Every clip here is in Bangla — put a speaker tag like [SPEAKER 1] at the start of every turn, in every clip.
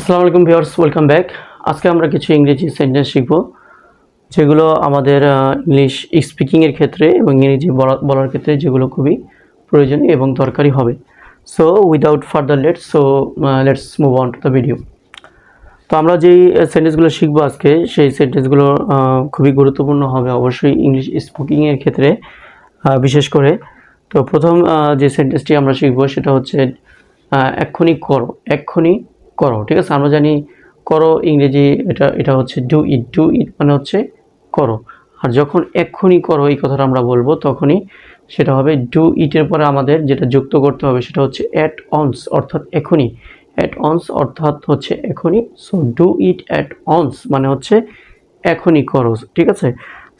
[SPEAKER 1] আসসালামু আলাইকুম ভিউয়ার্স, ওয়েলকাম ব্যাক। আজকে আমরা কিছু ইংরেজি সেন্টেন্স শিখব, যেগুলো আমাদের ইংলিশ স্পিকিংয়ের ক্ষেত্রে এবং ইংরেজি বলা- বলার ক্ষেত্রে যেগুলো খুবই প্রয়োজনীয় এবং দরকারি হবে। So without further let's so let's move on to the video তো আমরা যেই সেন্টেন্সগুলো শিখব আজকে, সেই সেন্টেন্সগুলো খুবই গুরুত্বপূর্ণ হবে অবশ্যই ইংলিশ স্পিকিংয়ের ক্ষেত্রে বিশেষ করে। তো প্রথম যে সেন্টেন্সটি আমরা শিখব সেটা হচ্ছে এক্ষুনি করো, এক্ষুনি করো, ঠিক আছে? আমরা জানি করো, ইংরেজি এটা এটা হচ্ছে ডু ইট ডু ইট মানে হচ্ছে করো। আর যখন এক্ষুনি করো, এই কথাটা আমরা বলব, তখনই সেটা হবে ডু ইটের পরে আমাদের যেটা যুক্ত করতে হবে সেটা হচ্ছে অ্যাট অনস অর্থাৎ এখনই। অ্যাট অনস অর্থাৎ হচ্ছে এখনই। So do it at once মানে হচ্ছে এখনই করো, ঠিক আছে?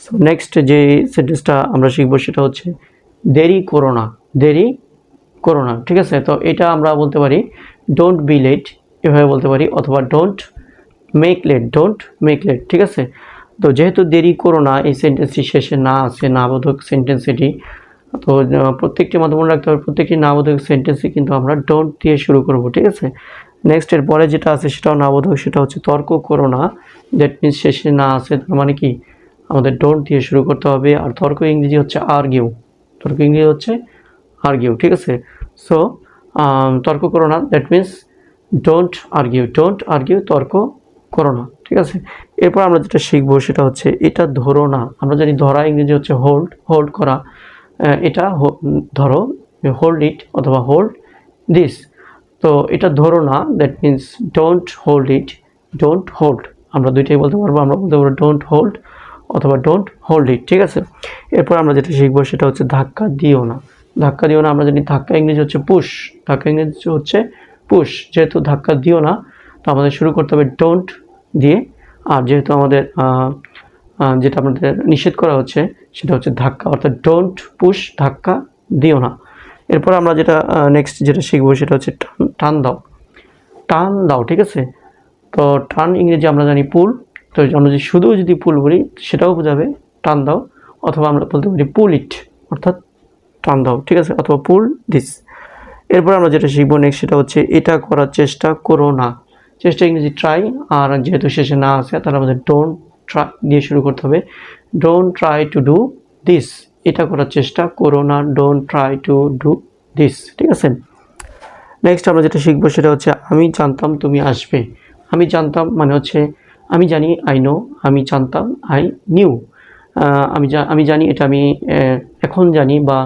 [SPEAKER 1] সো নেক্সট যে সেন্টেন্সটা আমরা শিখব সেটা হচ্ছে দেরি করো না, দেরি করো না, ঠিক আছে? তো এটা আমরা বলতে পারি ডোন্ট বি লেট এভাবে বলতে পারি, অথবা don't make late don't make late ঠিক আছে? তো যেহেতু দেরি করো না, এই সেন্টেন্সটি শেষে না আছে না বোধক সেন্টেন্স এটি তো প্রত্যেকটি মাধ্যম রাখতে হবে, প্রত্যেকটি নাবোধক সেন্টেন্সে কিন্তু আমরা ডোন্ট দিয়ে শুরু করব, ঠিক আছে? নেক্সট এর পরে যেটা আছে সেটাও নাবোধক, সেটা হচ্ছে তর্ক করো না দ্যাট মিনস শেষে না আছে, তার মানে কি? আমাদের ডোন্ট দিয়ে শুরু করতে হবে, আর তর্ক ইংরেজি হচ্ছে আর্গিউ তর্ক ইংরেজি হচ্ছে আর্গিউ ঠিক আছে? সো তর্ক করো না that means don't argue don't argue তর্ক করো না, ঠিক আছে? এরপর আমরা যেটা শিখব সেটা হচ্ছে এটা ধরো না। আমরা জানি ধরা ইংরেজি হচ্ছে হোল্ড হোল্ড করা। এটা ধরো হোল্ড ইট অথবা হোল্ড দিস তো এটা ধরো না that means don't hold it don't hold আমরা দুইটাই বলতে পারব, আমরা বলতে পারব ডোন্ট হোল্ড অথবা ডোন্ট হোল্ড ইট ঠিক আছে? এরপর আমরা যেটা শিখব সেটা হচ্ছে ধাক্কা দিও না। ধাক্কা দিও না, আমরা জানি ধাক্কা ইংরেজি হচ্ছে পুশ ধাক্কা ইংরেজি হচ্ছে পুশ যেহেতু ধাক্কা দিও না, তো আমাদের শুরু করতে হবে ডোন্ট দিয়ে। আর যেহেতু আমাদের যেটা আমাদের নিষেধ করা হচ্ছে, সেটা হচ্ছে ধাক্কা, অর্থাৎ ডোন্ট পুশ ধাক্কা দিও না। এরপর আমরা যেটা নেক্সট যেটা শিখব, সেটা হচ্ছে টান দাও। টান দাও, ঠিক আছে? তো টান ইংরেজি আমরা জানি পুল তো আমরা যদি শুধু যদি পুল বলি সেটাও বোঝাবে টান দাও, অথবা আমরা বলতে পারি পুল ইট অর্থাৎ টান দাও, ঠিক আছে? অথবা পুল দিস এরপর আমরা যেটা শিখব নেক্সট সেটা হচ্ছে এটা করার চেষ্টা করো না। চেষ্টা ইংরেজি ট্রাই আর যেহেতু শেষে না আছে, তাহলে আমাদের ডোন্ট ট্রাই দিয়ে শুরু করতে হবে। Don't try to do this এটা করার চেষ্টা করো না don't try to do this ঠিক আছে? নেক্সট আমরা যেটা শিখব সেটা হচ্ছে, আমি জানতাম তুমি আসবে। আমি জানতাম মানে হচ্ছে, আমি জানি আই নো আমি জানতাম আই নিউ আমি আমি জানি এটা আমি এখন জানি বা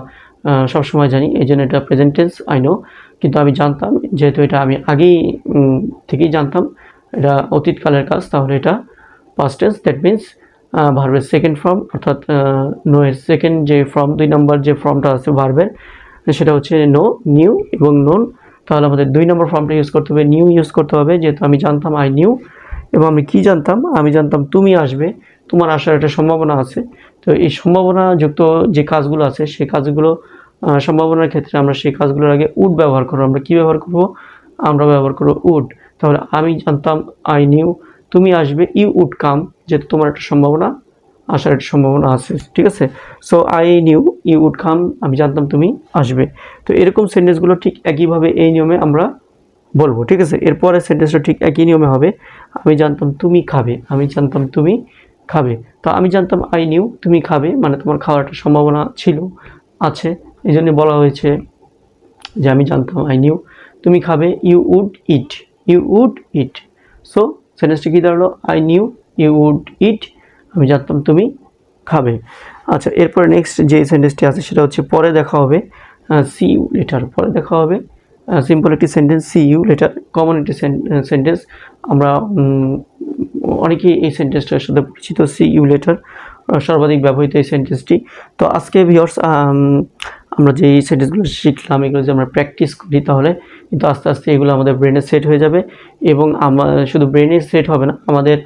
[SPEAKER 1] সবসময় জানি, এই জন্য এটা প্রেজেন্ট টেন্স আই নো কিন্তু আমি জানতাম, যেহেতু এটা আমি আগেই থেকেই জানতাম, এটা অতীতকালের কাজ, তাহলে এটা পাস্ট টেন্স দ্যাট মিন্স ভার্বের সেকেন্ড ফর্ম অর্থাৎ নো এর সেকেন্ড যে ফর্ম দুই নম্বর যে ফর্মটা আছে ভার্বের সেটা হচ্ছে নো নিউ এবং নোন তাহলে আমাদের দুই নম্বর ফর্মটা ইউজ করতে হবে নিউ ইউজ করতে হবে, যেহেতু আমি জানতাম আই নিউ এবং আমি কি জানতাম? আমি জানতাম তুমি আসবে, তোমার আসার একটা সম্ভাবনা আছে। তো এই সম্ভাবনা যুক্ত যে কাজগুলো আছে, সেই কাজগুলো সম্ভাবনার ক্ষেত্রে আমরা সেই কাজগুলোর আগে উড ব্যবহার করব। আমরা কি ব্যবহার করব? আমরা ব্যবহার করব উড। তাহলে আমি জানতাম আই নিউ তুমি আসবে ইউ উড কাম যে তোমার একটা সম্ভাবনা, আসার একটা সম্ভাবনা আছে, ঠিক আছে? So I knew you would come আমি জানতাম তুমি আসবে। তো এরকম সেন্টেন্সগুলো ঠিক একইভাবে এই নিয়মে আমরা বলব, ঠিক আছে? এরপরে সেন্টেন্সটা ঠিক একই নিয়মে হবে, আমি জানতাম তুমি খাবে, আমি জানতাম তুমি খাবে। তো আমি জানতাম আই নিউ তুমি খাবে। মানে তোমার খাওয়ার সম্ভাবনা ছিল, আছে। এই জন্য বলা হয়েছে যে আমি জানতাম আই নিউ তুমি খাবে you would eat you would eat so সেন্টেন্সটি কী দাঁড়াল? I knew you would eat আমি জানতাম, তুমি খাবে। আচ্ছা এরপরে নেক্সট যে সেন্টেন্সটি আছে, সেটা হচ্ছে, পরে দেখা হবে। সি ইউ লেটার পরে দেখা হবে। সিম্পল একটি sentence see you later common একটি সেন্টেন্স আমরা অনেকেই এই সেন্টেন্সটার সাথে পরিচিত সি ইউ লেটার সর্বাধিক ব্যবহৃত এই সেন্টেন্সটি তো আজকে ভিওর্স আমরা যে এই সেন্টেন্সগুলো শিখলাম, এগুলো যদি আমরা প্র্যাকটিস করি তাহলে কিন্তু আস্তে আস্তে এগুলো আমাদের ব্রেনে সেট হয়ে যাবে এবং আমার শুধু ব্রেনে সেট হবে না, আমাদের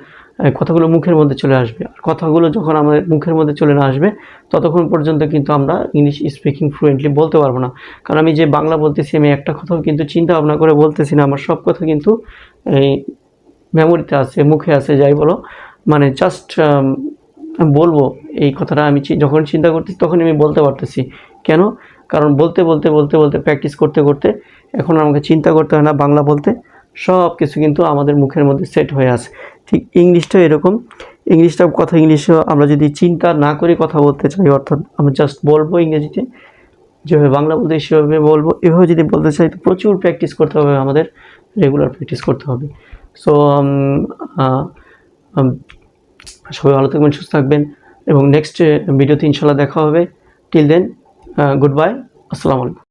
[SPEAKER 1] কথাগুলো মুখের মধ্যে চলে আসবে। আর কথাগুলো যখন আমাদের মুখের মধ্যে চলে না আসবে, ততক্ষণ পর্যন্ত কিন্তু আমরা ইংলিশ স্পিকিং ফ্লুয়েন্টলি বলতে পারব না। কারণ আমি যে বাংলা বলতেছি, আমি একটা কথাও কিন্তু চিন্তা ভাবনা করে বলতেছি না, আমার সব কথা কিন্তু এই মেমোরিতে আছে, মুখে আছে, যাই বলো মানে জাস্ট বলব এই কথাটা। আমি যখন চিন্তা করতেছি তখন আমি বলতে পারতেছি। কেন? কারণ বলতে বলতে বলতে বলতে প্র্যাকটিস করতে করতে এখন আমাকে চিন্তা করতে হয় না বাংলা বলতে। সব কিছু কিন্তু আমাদের মুখের মধ্যে সেট হয়ে আছে। ঠিক ইংলিশটাও এরকম। ইংলিশটা কথা ইংলিশেও আমরা যদি চিন্তা না করে কথা বলতে চাই, অর্থাৎ আমরা জাস্ট বলব ইংরেজিতে, যেভাবে বাংলা বলতে সেভাবে বলব। এভাবে যদি বলতে চাই তো প্রচুর প্র্যাকটিস করতে হবে আমাদের রেগুলার প্র্যাকটিস করতে হবে। সো সবাই ভালো থাকবেন, সুস্থ থাকবেন এবং নেক্সট ভিডিওতে ইনশাল্লাহ দেখা হবে। টিল দেন গুড বাই আসসালামু আলাইকুম।